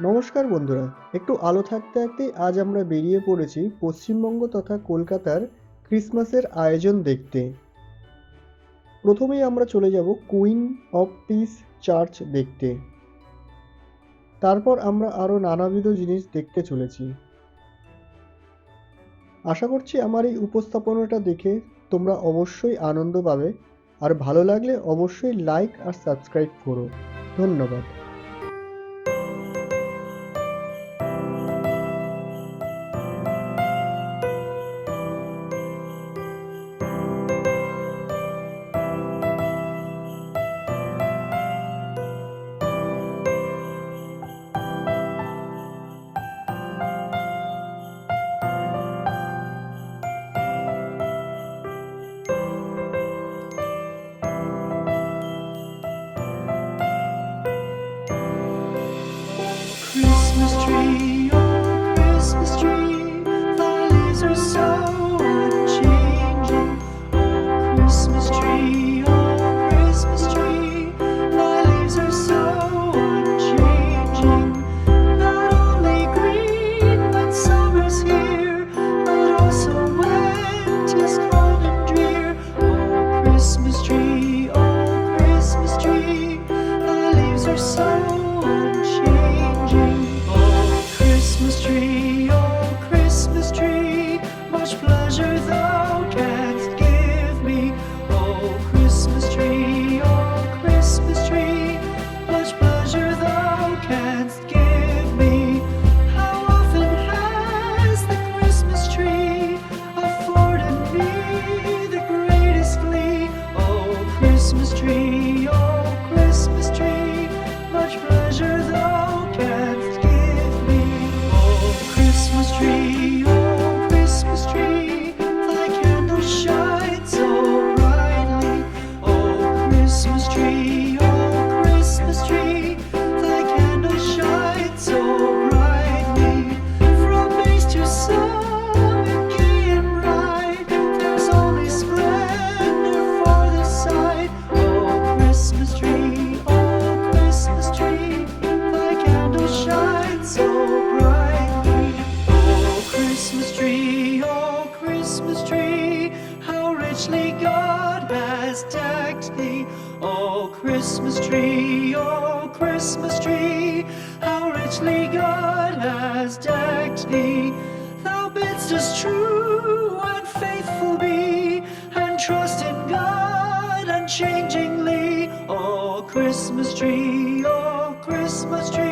নমস্কার বন্ধুরা, একটু আলো থাকতে থাকতেই আজ আমরা বেরিয়ে পড়েছি পশ্চিমবঙ্গ তথা কলকাতার ক্রিসমাসের আয়োজন দেখতে। প্রথমেই আমরা চলে যাব কুইন অফ পিস চার্চ দেখতে। তারপর আমরা আরও নানাবিধ জিনিস দেখতে চলেছি। আশা করছি আমার এই উপস্থাপনাটা দেখে তোমরা অবশ্যই আনন্দ পাবে, আর ভালো লাগলে অবশ্যই লাইক আর সাবস্ক্রাইব করো। ধন্যবাদ। Has decked thee. Oh Christmas tree, oh Christmas tree, how richly God has decked thee. Thou bidst us true and faithful be, and trust in God unchangingly. O Christmas tree, oh Christmas tree,